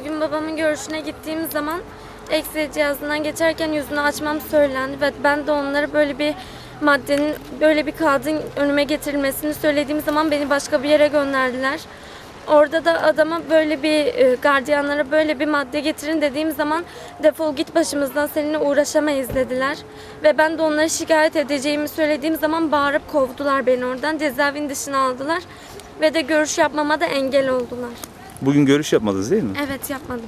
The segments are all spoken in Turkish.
Bugün babamın görüşüne gittiğim zaman X-ray cihazından geçerken yüzünü açmam söylendi ve ben de onlara böyle bir maddenin, böyle bir kağıdın önüme getirilmesini söylediğim zaman beni başka bir yere gönderdiler. Orada da adama böyle bir e, gardiyanlara böyle bir madde getirin dediğim zaman defol git başımızdan seninle uğraşamayız dediler. Ve ben de onları şikayet edeceğimi söylediğim zaman bağırıp kovdular beni oradan. Cezaevin dışına aldılar ve de görüş yapmama da engel oldular. Bugün görüş yapmadınız değil mi? Evet yapmadım.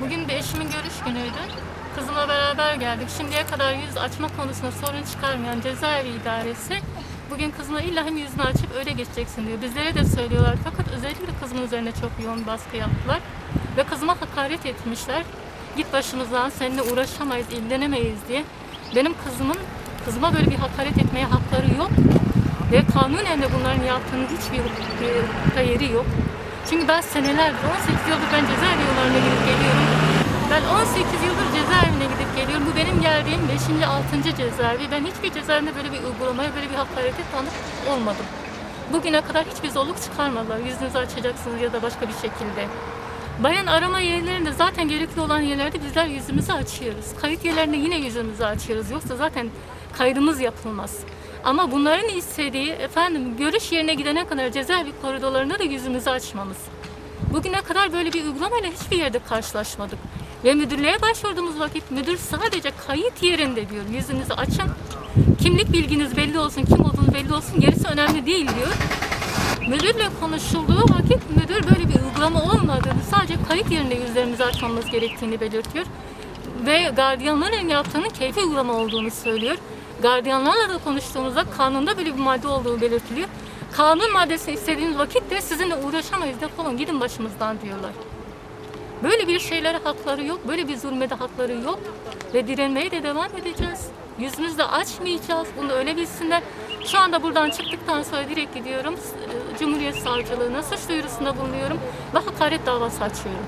Bugün de eşimin görüş günüydü. Kızımla beraber geldik. Şimdiye kadar yüz açma konusunda sorun çıkarmayan cezaevi idaresi bugün kızıma illa hem yüzünü açıp öyle geçeceksin diyor. Bizlere de söylüyorlar fakat özellikle kızımın üzerine çok yoğun baskı yaptılar. Ve kızıma hakaret etmişler. Git başımızdan seninle uğraşamayız, ilgilenemeyiz diye. Benim kızımın kızıma böyle bir hakaret etmeye hakları yok. Ve kanunen de bunların yaptığının hiçbir hukuk- hukuka yeri yok. Çünkü ben senelerdir, 18 yıldır ben cezaevi yollarına gidip geliyorum. Ben 18 yıldır cezaevine gidip geliyorum. Bu benim geldiğim 5. 6. cezaevi. Ben hiçbir cezaevinde böyle bir uygulamaya, böyle bir hakarete tanık olmadım. Bugüne kadar hiçbir zorluk çıkarmadılar. Yüzünüzü açacaksınız ya da başka bir şekilde. Bayan arama yerlerinde zaten gerekli olan yerlerde bizler yüzümüzü açıyoruz. Kayıt yerlerinde yine yüzümüzü açıyoruz. Yoksa zaten kaydımız yapılmaz. Ama bunların istediği efendim görüş yerine gidene kadar cezaevi koridorlarında da yüzümüzü açmamız. Bugüne kadar böyle bir uygulamayla hiçbir yerde karşılaşmadık. Ve müdürlüğe başvurduğumuz vakit müdür sadece kayıt yerinde diyor. Yüzünüzü açın. Kimlik bilginiz belli olsun, kim olduğunu belli olsun. Gerisi önemli değil diyor. Müdürle konuşulduğu vakit müdür böyle bir uygulama olmadığını, sadece kayıt yerinde yüzlerimizi açmamız gerektiğini belirtiyor. Ve gardiyanların yaptığının keyfi uygulama olduğunu söylüyor. Gardiyanlarla da konuştuğumuzda kanunda böyle bir madde olduğu belirtiliyor. Kanun maddesini istediğiniz vakit de sizinle uğraşamayız defolun gidin başımızdan diyorlar. Böyle bir şeylere hakları yok, böyle bir zulmede hakları yok ve direnmeye de devam edeceğiz. Yüzümüzü de açmayacağız, bunu öyle bilsinler. Şu anda buradan çıktıktan sonra direkt gidiyorum, e, Cumhuriyet Savcılığına suç duyurusunda bulunuyorum ve hakaret davası açıyorum.